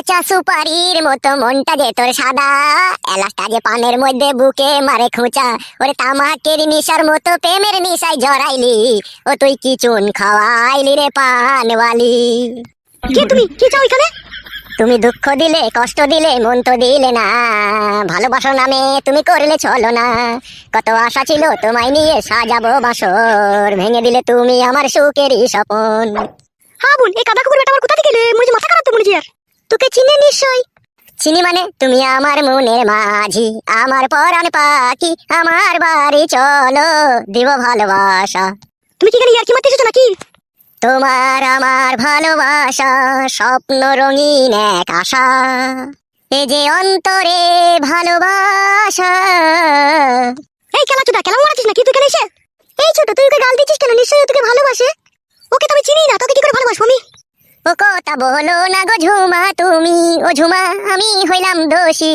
কাঁচা সুপারির মতো মনটা যে তোর সাদা। এলাচটা যে পানের মধ্যে বুকে মারে খোঁচা ওরে তামাকের নিশার মতো প্রেমের নিশায় জড়াইলি। ও তুই কি চুন খাওয়াইলি রে পানওয়ালি? কে তুমি? কি চাও এখানে? তুমি দুঃখ দিলে কষ্ট দিলে মন তো দিলে না। ভালোবাসার নামে তুমি করলে চলো না। কত আশা ছিল তোমায় নিয়ে সাজাবো বাসর। ভেঙে দিলে তুমি আমার সুখেরই স্বপন। হ্যাঁ বোন এই কাদা কুকুর বেটা আমার কোথা থেকে মুঝে মাথা খারাপ তো মনে আর। তোকে চিনে নিশ্চয় চিনি মানে তুমি আমার মনের মাঝি, আমার পরাণ পাখি, আমার বাড়ি চলো, দিব ভালোবাসা। তুমি কি এখানে ইয়ার্কি এসেছ নাকি? তোমার আমার ভালোবাসা, স্বপ্ন রঙিন এক আশা। এ যে অন্তরে ভালোবাসা। এই খেলা চুদা কেমন মারাচ্ছিস নাকি তুই এখানে এসে? এই ছোট, তুই ওকে গাল দিচ্ছিস কেন? নিশ্চয়ই তোকে ভালোবাসে। ওকে তো আমি চিনি না তোকে কি করে ভালোবাসবো আমি কথা বলো না গো ঝুমা তুমি ও ঝুমা আমি হইলাম দোষী।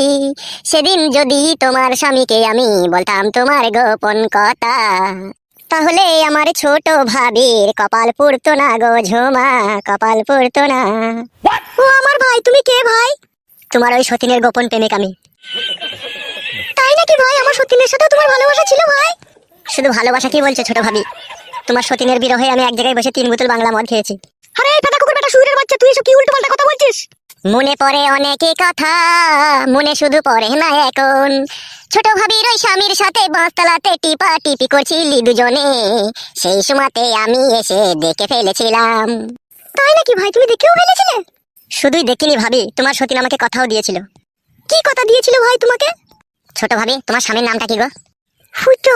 সেদিন যদি তোমার স্বামীকে আমি বলতাম তোমার গোপন কথা তাহলে আমার ছোট ভাবির কপাল পুড়তো না গো ঝুমা কপাল পুড়তো না। ও আমার ভাই তুমি কে ভাই? তোমার ওই সতীনের গোপন প্রেমিক আমি। তাই নাকি ভাই? আমার সত্যিনের সাথে তোমার ভালোবাসা ছিল ভাই? শুধু ভালোবাসা কি বলছো ছোট ভাবি? তোমার সতীনের বিরহে আমি এক জায়গায় বসে তিন বোতল বাংলা মদ খেয়েছি। আরে এই সুরের বাচ্চা তুই এসব কি উল্টো পাল্টা কথা বলছিস? মনে পড়ে অনেকে কথা মনে শুধু পড়ে না এখন। ছোট ভাবির ওই স্বামীর সাথে বাঁশতলাতে টিপা টিপি করছিলি দুজনে। সেই সময়তে আমি এসে দেখে ফেলেছিলাম। তাই নাকি ভাই তুমি দেখেও ফেলেছিলে? শুধুই দেখিনি ভাবি তোমার সতীন আমাকে কথাও দিয়েছিল। কি কথা দিয়েছিল ভাই তোমাকে? ছোট ভাবি তোমার স্বামীর নামটা কি গো? ফুটো।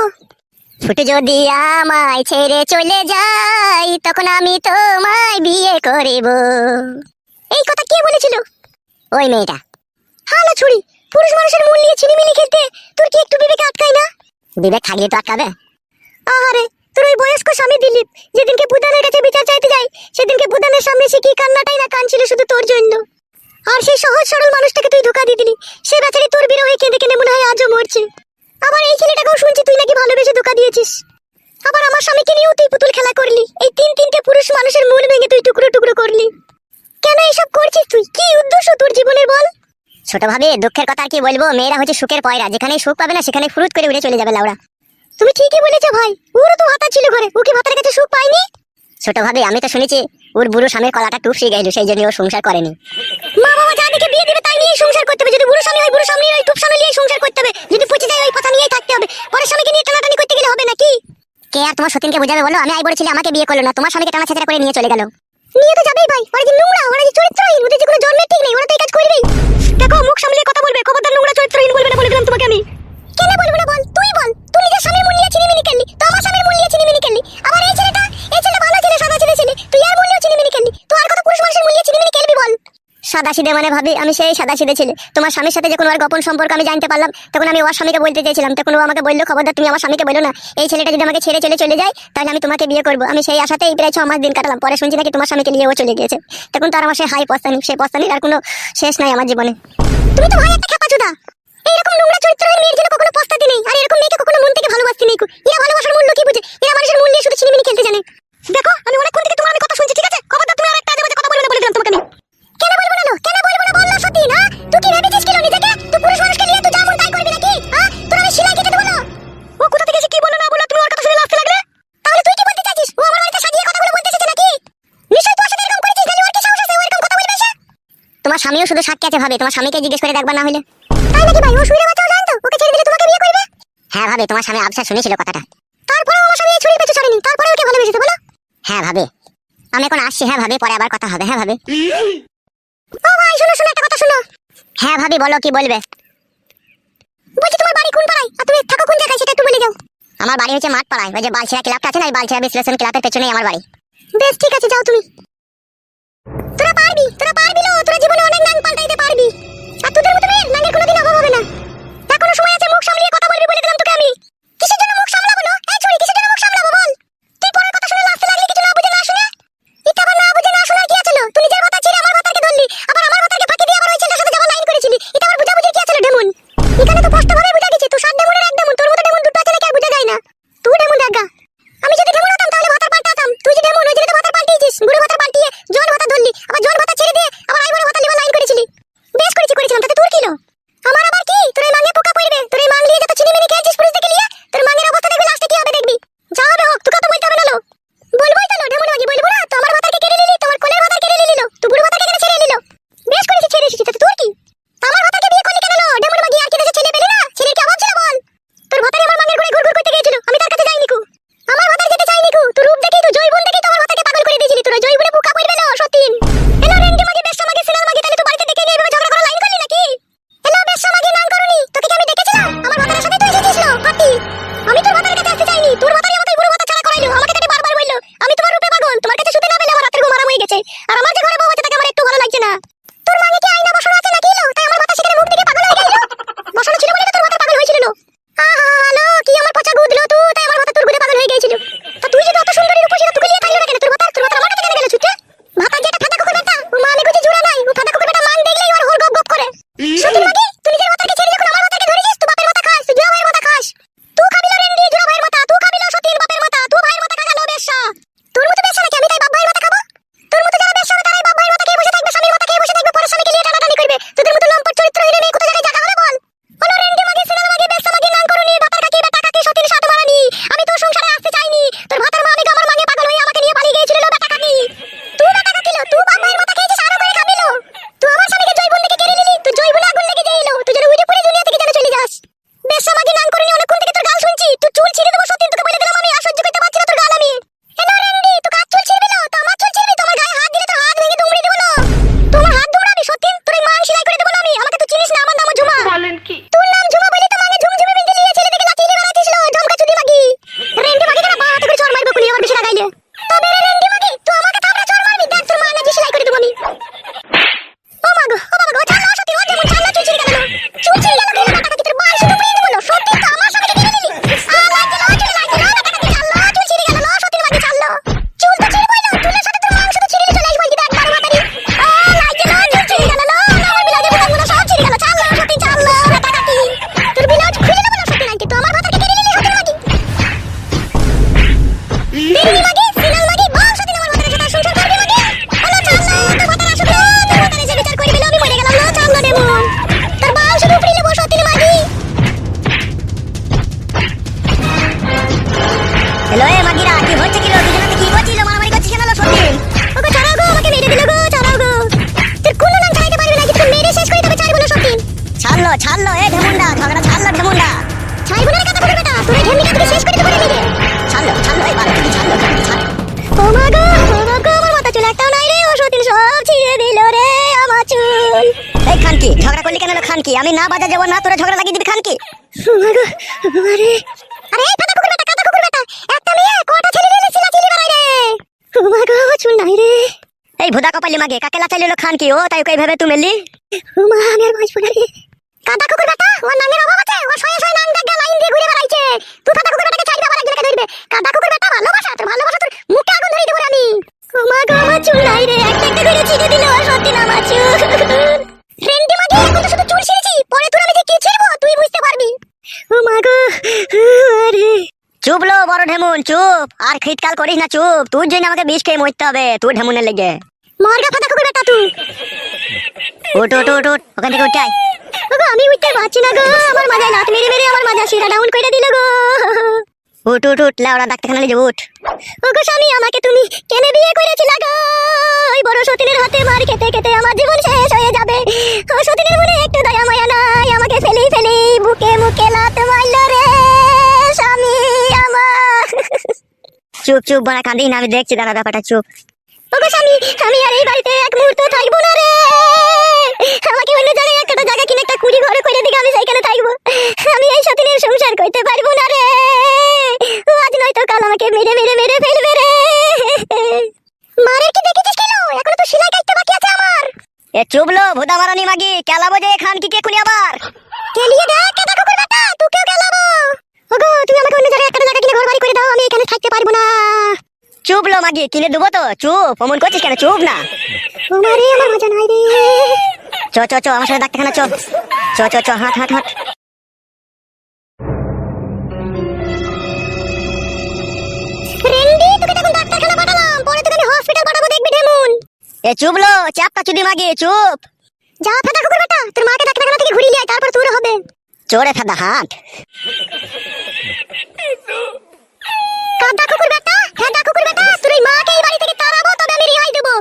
ফুটে যদি আমায় ছেড়ে চলে যাই, তখন আমি তোমায় বিয়ে করিব। এই কথা কে বলেছিল? ওই মেয়েটা। হালা ছুরি, পুরুষ মানুষের মন নিয়ে ছিনিমিনি খেলতে তোর কি একটু বিবেকে আটকায় না? বিবেক থাকলে তো আটকাবে। আহারে, তোর ওই বয়স্ক স্বামী দিলীপ, যেদিনকে বুদানের কাছে বিচার চাইতে যাই সেদিনকে বুদানের সামনে সে কি কান্নাটাই না কানছিল শুধু তোর জন্য। আর সেই সহজ সরল মানুষটাকে তুই ধোকা দিয়ে দিলি, সে বেচারি তোর বিরহে কেঁদে কেঁদে মনে হয় আজও মরছে। আবার এই ছেলেটাকেও শুনছি তুই নাকি ভালোবেসে ধোকা দিয়েছিস। আবার আমার স্বামীকে নিয়েও তুই পুতুল খেলা করলি। এই তিন তিনটে পুরুষ মানুষের মন ভেঙে তুই টুকরো টুকরো করলি। কেন এইসব করছিস তুই? কি উদ্দেশ্য তোর জীবনের বল? ছোট ভাবি, দুঃখের কথা আর কি বলব? মেয়েরা হচ্ছে সুখের পয়রা। যেখানে সুখ পাবে না সেখানে ফুরুত করে উড়ে চলে যাবে লাউড়া তুমি ঠিকই বলেছ ভাই। ওরও তো ভাতা ছিল ঘরে। ও কি ভাতার কাছে সুখ পায়নি? ছোট ভাবি, আমি তো শুনেছি, ওর বুড়ো স্বামীর কলাটা টুপসে গেল সেই জন্য ও সংসার করেনি। মা বাবা বিয়ে দিবে তাই নিয়ে সংসার করতে হবে। যদি বুড়ো স্বামী হয় বুড়ো স্বামী ওই টুপ স্বামী নিয়ে সংসার করতে হবে। যদি পচে যায় ওই কথা নিয়েই থাকতে হবে। পরের স্বামীকে নিয়ে টানাটানি করতে গেলে হবে নাকি? কে আর তোমার সতীনকে বোঝাবে বলো? আমি আই বলেছিলি আমাকে বিয়ে করল না। তোমার স্বামীকে টানা ছেঁচড়া করে নিয়ে চলে গেল। নিয়ে তো যাবেই ভাই। ওরা যে নোংরা ওরা যে চরিত্রহীন ওদের যে কোনো জন্মের ঠিক নেই। ওরা তো এই কাজ করবেই। দেখো মুখ সামলিয়ে কথা বলবে। খবরদার নোংরা চরিত্রহীন বলবে না বলে দিলাম তোমাকে আমি। কেন বলব না বল? তুই বল। তুই নিজের স্বামীর মূল্য চিনিমিনি খেললি তো আমার স্বামীর মূল্য চিনিমিনি খেললি আবার এই ছেলেটা সাদা সিধে মানে ভাবি, আমি সেই সাদা সিধে ছেলে। তোমার স্বামীর সাথে যখন ওর গোপন সম্পর্ক আমি জানতে পারলাম, তখন আমি ওর স্বামীকে বলতে চেয়েছিলাম, তখন ও আমাকে বলল, খবরদার, তুমি আমার স্বামীকে বলো না। এই ছেলেটা যদি আমাকে ছেড়ে চলে চলে যায়, তাহলে আমি তোমাকে বিয়ে করব। আমি সেই আশাতেই প্রায় ছ মাস দিন কাটালাম। পরে শুনছি নাকি তোমার স্বামীকে নিয়ে ও চলে গিয়েছে। তখন তো আর আমার সেই হাই পস্তানি সেই পস্তানির আর কোনো শেষ নাই আমার জীবনে। তুমি তো ভাই একটা খেপাচোদা! এইরকম নোংরা চরিত্রহীন মেয়ের জন্য কখনো পস্তাতে নেই। স্বামীও শুধু সাক্ষী আছে ভাবে, তোমার স্বামীকে জিজ্ঞেস করে দেখবার না হলে তাই নাকি ভাই? ও শুয়ে বাচ্চাও জানতো? ওকে ছেড়ে দিলে তোমাকে বিয়ে করবে? হ্যাঁ ভাবে, তোমার স্বামী আবসা শুনেছিল কথাটা। তারপরেও আমার স্বামী এই ছুরি পেছু ছাড়েনি। তারপরে ওকে ভালোবেসেছে, বলো? হ্যাঁ ভাবে। আমি এখন আসছি হ্যাঁ ভাবে, পরে আবার কথা হবে হ্যাঁ ভাবে। ও ভাই, শোনো শোনো, একটা কথা শোনো। হ্যাঁ ভাবি, বলো, কি বলবে? বলছি তোমার বাড়ি কোন পাড়ায়? আর তুমি থাকো কোন জায়গায়, সেটা একটু বলে যাও আমার বাড়ি হচ্ছে মাঠ পাড়ায় ওই যে বালছিরা ক্লাবটা আছে না ওই বালছিরা বিশ্লেষণ ক্লাবের পেছনেই আমার বাড়ি। বেশ, ঠিক আছে, যাও তুমি। তোরা পারবি? তোরা পারবি লো তোরা জীবনে অনেক খানকি আমি না বাজা যাব না তোরা ঝগড়া লাগিয়ে দিবি খানকি? আরে আরে এই ফাটা কুকুর বেটা কাটা কুকুর বেটা একটা মেয়ে কটা ছেলে নিয়ে চিলা চিলি বেড়াই রে। চুল নাই রে। এই ভুদা কপালি মাগে কাকে লাচাইলি হলো খানকি? ও তাই ওকে এইভাবে তুমি ও মা আমি আর বাঁচবো না রে। কাটা কুকুর বেটা ওর অভাব আছে? ও শয়ে শয়ে নাং দেখা লাইন দিয়ে ঘুরে বেড়াইছে। তুই কুকুর বেটাকে একজনকে ধরবে। কাটা কুকুর বেটা ভালোবাসা তোর ভালোবাসা তোর মুখে আগুন ধরিয়ে দেবো আমি। ও মা গো আমার চুল নাই রে। একটা একটা করে ছিঁড়ে দিল আর সত্যি না আমার চুল। চুপ লো বড় ঢেমুন চুপ। আর খিটকাল করিস না চুপ। তোর জন্য আমাকে বিষ খেয়ে মরতে হবে তোর ঢেমুনের লেগে। মরগা ফাটা কুকুর বেটা তুই। উঠ উঠ উঠ উঠ। ওখান থেকে ওগো আমি উঠতে পারছি না গো। আমার মাথায় লাত মেরে মেরে আমার মাঝে শিরা ডাউন করে দিল গো। উঠ উঠ উঠ লাউড়া ডাক্তারখানা নিয়ে উঠ। ওগো স্বামী আমাকে তুমি কেন বিয়ে করেছিল গো? ওই বড় সতীনের হাতে মার খেতে খেতে আমার জীবন শেষ হয়ে যাবে। ও সতীনের মনে একটু দয়া মায়া নাই। আমাকে ফেলি ফেলি বুকে মুখে লাত মারল রে স্বামী আমার। চুপ চুপ বড়া কান্দিস না আমি দেখছি দাঁড়া ব্যাপারটা চুপ। ওগো স্বামী আমি আর এই বাড়িতে এক মুহূর্ত থাকব না রে আমাকে অন্য জায়গায় একটা জায়গা কিনে একটা কুড়ি ঘরে করে দিকে আমি সেইখানে থাকব আমি এই সতীনের সংসার করতে পারব না রে ও আজ নয়তো কাল আমাকে মেরে মেরে মেরে ফেলবে রে মারের কি দেখেছিস কেন এখনও তো সেলাই কাটতে বাকি আছে আমার এ চুপ লো ভুদা মারানি মাগি কেলাবো যে খান কি কে খুনি আবার? কেলিয়ে দেখ কেদা কুকুর বেটা তোকেও কেলাবো। ওগো তুমি আমাকে অন্য জায়গায় একটা জায়গা কিনে ঘর বাড়ি করে দাও আমি এখানে থাকতে পারব না। চুপ লো মাগি কিনে দেবো তো চুপ অমন করছিস কেন চুপ না। ও মারে আমার মজা নাই রে। চ চ চ আমার সাথে ডাক্তারখানা চ। চ চ চ হাট হাট হাট। এ চুপ লো চাপটা চুদি মাগে চুপ। যা ফেদা কুকুর বেটা তোর মাকে ডাকে ডাকে থেকে ঘুরিয়ে আয় তারপর তোর হবে। চোরে ফেদা হাট। কাদা কুকুর বেটা ফেদা কুকুর বেটা তোর মাকে এই বাড়ি থেকে তাড়াবো তবে আমি রিহাই দেবো।